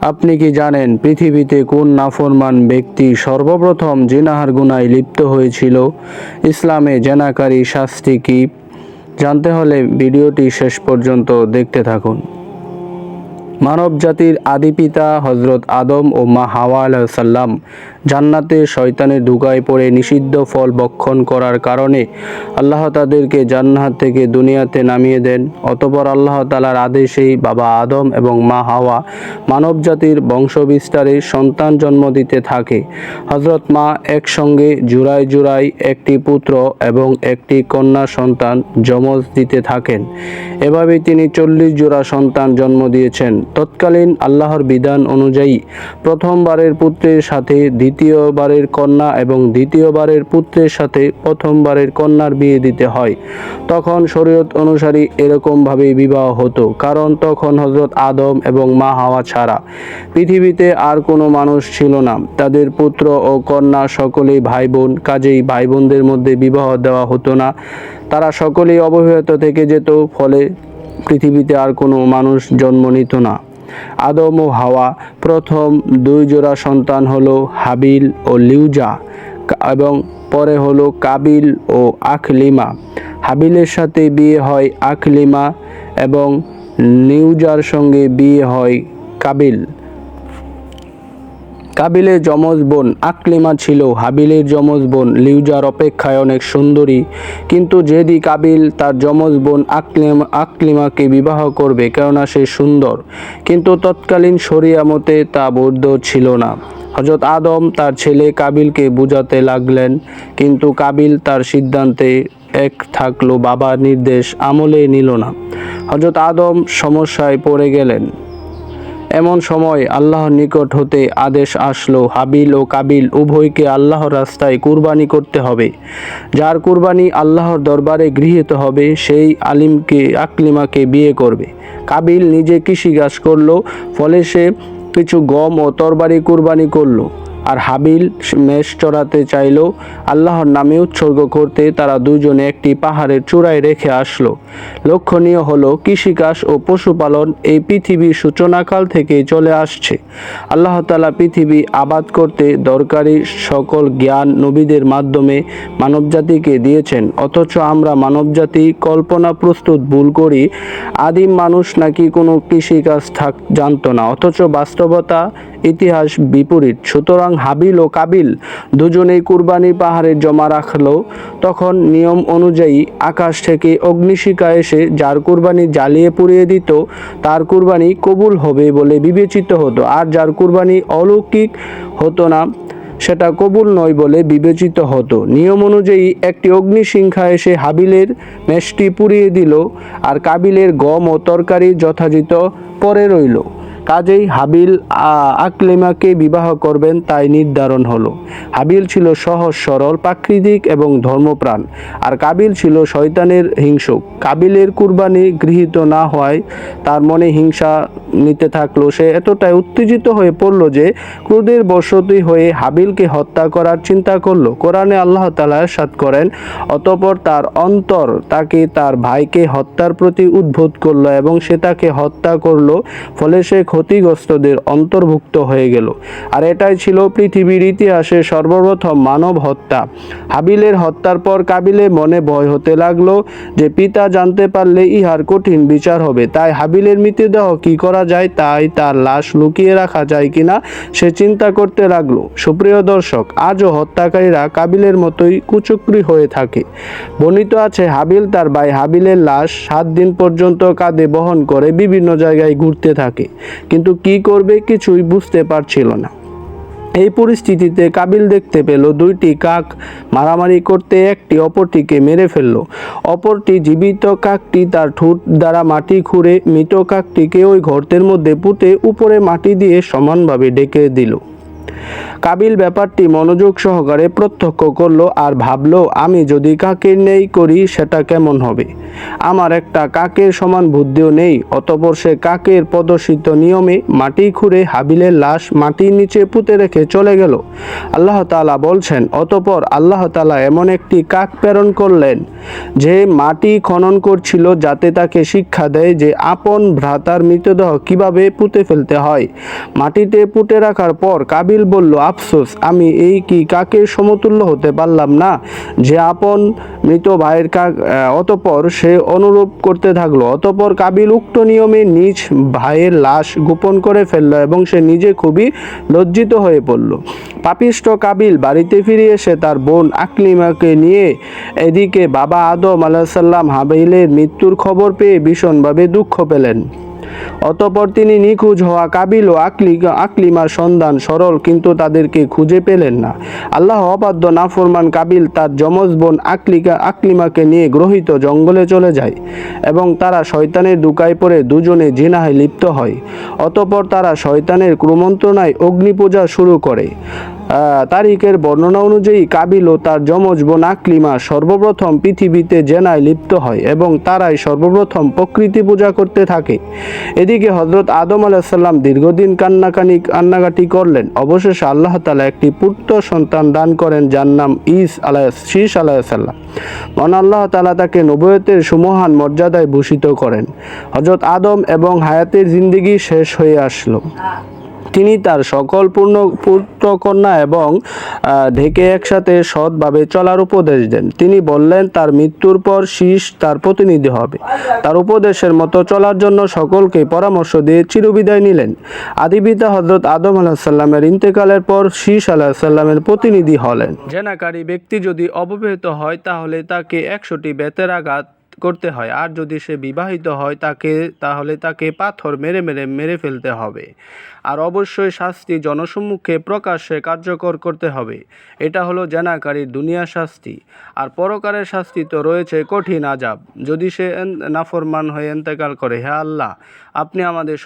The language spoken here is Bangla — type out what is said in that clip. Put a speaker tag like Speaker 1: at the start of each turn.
Speaker 1: আপনি কি জানেন পৃথিবীতে কোন নাফরমান ব্যক্তি সর্বপ্রথম জিনাহার গুনায় লিপ্ত হয়েছিল? ইসলামে জেনাকারী শাস্তি কি? জানতে হলে ভিডিওটি শেষ পর্যন্ত দেখতে থাকুন। মানব জাতির আদি পিতা হজরত আদম ও মা হাওয়া সাল্লাম জান্নাতে শয়তানের ধুকায় পড়ে নিষিদ্ধ ফল ভক্ষণ করার কারণে আল্লাহ তাদেরকে জান্নাত থেকে দুনিয়াতে নামিয়ে দেন। অতপর আল্লাহ তালার আদেশেই বাবা আদম এবং মা হাওয়া মানব জাতির বংশবিস্তারে সন্তান জন্ম দিতে থাকে। হজরত মা একসঙ্গে জুড়াই জুড়াই একটি পুত্র এবং একটি কন্যা সন্তান যমজ দিতে থাকেন। এভাবেই তিনি চল্লিশ জোড়া সন্তান জন্ম দিয়েছেন। তৎকালীন আল্লাহর বিধান অনুযায়ী প্রথমবারের পুত্রের সাথে, দ্বিতীয়বারের কন্যা এবং দ্বিতীয়বারের পুত্রের সাথে প্রথমবারের কন্যার বিয়ে দিতে হয়। তখন শরীয়ত অনুসারী এরকমভাবেই বিবাহ হতো, কারণ তখন হজরত আদম এবং মা হাওয়া ছাড়া পৃথিবীতে আর কোনো মানুষ ছিল না। তাদের পুত্র ও কন্যা সকলেই ভাই বোন কাজেই ভাই বোনদের মধ্যে বিবাহ দেওয়া হতো না। তারা সকলেই অবহেলিত থেকে যেত, ফলে পৃথিবীতে আর কোনো মানুষ জন্ম নিত না। আদম ও হাওয়া প্রথম দুই জোড়া সন্তান হলো হাবিল ও লিউজা, এবং পরে হলো কাবিল ও আখলিমা হাবিলের সাথে বিয়ে হয় আখলিমা এবং নিউজার সঙ্গে বিয়ে হয় কাবিল। কাবিলের যমজ বোন আকলিমা ছিল হাবিলের যমজ বোন লিউজার অপেক্ষায় অনেক সুন্দরী। কিন্তু যেদি কাবিল তার যমজ বোন আকলিমা আকলিমাকে বিবাহ করবে, কেননা সে সুন্দর। কিন্তু তৎকালীন শরিয়া মতে তা বৈধ ছিল না। হজরত আদম তার ছেলে কাবিলকে বুঝাতে লাগলেন, কিন্তু কাবিল তার সিদ্ধান্তে এক থাকল, বাবার নির্দেশ আমলে নিল না। হজরত আদম সমস্যায় পড়ে গেলেন। এমন সময় আল্লাহর নিকট হতে আদেশ আসলো, হাবিল ও কাবিল উভয়কে আল্লাহর রাস্তায় কুরবানি করতে হবে। যার কুরবানি আল্লাহর দরবারে গৃহীত হবে, সেই আলিমকে, আকলিমাকে বিয়ে করবে। কাবিল নিজে কৃষিকাজ করল, ফলে সে কিছু গম ও তরবারি কুরবানি করল। আর হাবিল মেষ চড়াতে চাইলো। আল্লাহর নামে উৎসর্গ করতে তারা দুজনে একটি পাহাড়ের চূড়ায় রেখে আসলো। লক্ষণীয় হলো কৃষিকাজ ও পশুপালন এই পৃথিবীর সূচনাকাল থেকে চলে আসছে। আল্লাহ তালা পৃথিবী আবাদ করতে দরকারি সকল জ্ঞান নবীদের মাধ্যমে মানবজাতিকে দিয়েছেন। অথচ আমরা মানবজাতি কল্পনা প্রস্তুত ভুল করি। আদিম মানুষ নাকি কোনো কৃষিকাজ থাক জানতো না। অথচ বাস্তবতা ইতিহাস বিপরীত। সুতরাং হাবিল ও কাবিল দুজনেই কুরবানি পাহাড়ে জমা রাখল। তখন নিয়ম অনুযায়ী আকাশ থেকে অগ্নিশিখা এসে যার কুরবানি জ্বালিয়ে পুড়িয়ে দিত, তার কুরবানি কবুল হবে বলে বিবেচিত হতো। আর যার কুরবানি অলৌকিক হতো না, সেটা কবুল নয় বলে বিবেচিত হতো। নিয়ম অনুযায়ী একটি অগ্নিশিখা এসে হাবিলের মেষটি পুড়িয়ে দিল, আর কাবিলের গম ও তরকারি যথাযথ পরে রইল। কাজেই হাবিল আকলেমাকে বিবাহ করবেন তাই নির্ধারণ হলো। হাবিল ছিল সহজ, সরল, প্রাকৃতিক এবং ধর্মপ্রাণ, আর কাবিল ছিল শয়তানের হিংসুক। কাবিলের কুরবানি গৃহীত না হওয়ায় তার মনে হিংসা নিতে থাকল, সে এতটাই উত্তেজিত হয়ে পড়ল যে ক্রোধের বসতি হয়ে হাবিলকে হত্যা করার চিন্তা করল। কোরআনে আল্লাহ তালা সাত করেন, অতপর তার অন্তর তাকে তার ভাইকে হত্যার প্রতি উদ্ভূত করল এবং সে তাকে হত্যা করল, ফলে সে ক্ষতিগ্রস্তদের অন্তর্ভুক্ত হয়ে গেল। আর এটাই ছিল পৃথিবীর ইতিহাসে সর্বপ্রথম মানব হত্যা। হাবিলের হত্যার পর কাবিলে মনে ভয় হতে লাগল যে, পিতা জানতে পারলে ইহার কঠিন বিচার হবে। তাই হাবিলের মৃতদেহ কি করা যায়, তাই তার লাশ লুকিয়ে রাখা যায় কিনা সে চিন্তা করতে লাগল। সুপ্রিয় দর্শক, আজও হত্যাকারীরা কাবিলের মতোই কুচক্রি হয়ে থাকে। বর্ণিত আছে, হাবিল তার ভাই হাবিলের লাশ সাত দিন পর্যন্ত কাঁধে বহন করে বিভিন্ন জায়গায় ঘুরতে থাকে। কিন্তু কি করবে কিছুই বুঝতে পারছিল না। এই পরিস্থিতিতে কাবিল দেখতে পেল দুইটি কাক মারামারি করতে একটি অপরটিকে মেরে ফেলল। অপরটি জীবিত কাকটি তার ঠোঁট দ্বারা মাটি খুঁড়ে মৃত কাকটিকে ওই গর্তের মধ্যে পুঁতে উপরে মাটি দিয়ে সমানভাবে ডেকে দিল। কাবিল ব্যাপারটি মনোযোগ সহকারে প্রত্যক্ষ করল আর ভাবলো, আমি যদি কাকের নেই করি, সেটা কেমন হবে? আমার একটা কাকের সমান বুদ্ধিও নেই, অতপর সে কাকের প্রদর্শিত নিয়মে মাটি খুঁড়ে হাবিলের লাশ মাটির নিচে পুঁতে রেখে চলে গেল। আল্লাহ তালা বলছেন, অতপর আল্লাহ তাআলা এমন একটি কাক প্রেরণ করলেন, যে মাটি খনন করছিল যাতে তাকে শিক্ষা দেয় যে আপন ভ্রাতার মৃতদেহ কীভাবে পুঁতে ফেলতে হয়। মাটিতে পুঁতে রাখার পর কাবিল বলল আফসোস, আমি এই কি কাকের সমতুল্য হতে পারলাম না? যে আপন মৃত ভাইয়ের কাক অতপর সে অনুরূপ করতে থাকল, অতপর কাবিল উক্ত নিয়মে নিজ ভাইয়ের লাশ গোপন করে ফেলল এবং সে নিজে খুবই লজ্জিত হয়ে পড়ল। পাপিষ্ট কাবিল বাড়িতে ফিরে এসে তার বোন আকলিমাকে নিয়ে এদিকে বাবা আদম আলাহিসাল্লাম হাবিলের মৃত্যুর খবর পেয়ে ভীষণভাবে দুঃখ পেলেন। অতপর তিনি নিখোঁজ হওয়া কাবিল ও আকলি আকলিমার সন্ধান সরল, কিন্তু তাদেরকে খুঁজে পেলেন না। আল্লাহ অবাধ্য নাফরমান কাবিল তার যমজ বোন আকলিকা আকলিমাকে নিয়ে গ্রহিত জঙ্গলে চলে যায় এবং তারা শয়তানের দুকায় পড়ে দুজনে জিনাহে লিপ্ত হয়। অতপর তারা শয়তানের ক্রমন্ত্রণায় অগ্নি পূজা শুরু করে। তারিখের বর্ণনা অনুযায়ী কাবিল ও তার যমজ বোন আকলিমা সর্বপ্রথম পৃথিবীতে জেনায় লিপ্ত হয় এবং তারাই সর্বপ্রথম প্রকৃতি পূজা করতে থাকে। এদিকে হজরত আদম আলাহিসাল্লাম দীর্ঘদিন কান্নাকানি, কান্নাকাটি করলেন। অবশেষে আল্লাহ তালা একটি পুত্র সন্তান দান করেন যার নাম ইস আলাহ শীষ আলাহিসাল্লাম মন আল্লাহ তালা তাকে নবয়তের সুমহান মর্যাদায় ভূষিত করেন। হজরত আদম এবং হায়াতের জিন্দিগি শেষ হয়ে আসলো। তিনি তার সকল পূর্ণ, পুত্রকন্যা এবং ঢেকে একসাথে সৎভাবে চলার উপদেশ দেন। তিনি বললেন, তার মৃত্যুর পর শীষ তার প্রতিনিধি হবে। তার উপদেশের মতো চলার জন্য সকলকে পরামর্শ দিয়ে চিরবিদায় নিলেন। আদিপিতা হজরত আদম আলাহিসাল্লামের ইন্তেকালের পর শীষ আলাহিসাল্লামের প্রতিনিধি হলেন। জেনাকারী ব্যক্তি যদি অবহিত হয়, তাহলে তাকে একশোটি বেতের আঘাত করতে হয়। আর যদি সে বিবাহিত হয়, তাকে, তাহলে তাকে পাথর মেরে মেরে মেরে ফেলতে হবে। আর অবশ্যই শাস্তি জনসম্মুখে প্রকাশ্যে কার্যকর করতে হবে। এটা হলো জেনাকারীর দুনিয়া শাস্তি। আর পরকারের শাস্তি তো রয়েছে কঠিন আজাব যদি সে নাফরমান হয়ে এন্তেকাল করে, হে আল্লাহ, আপনি আমাদের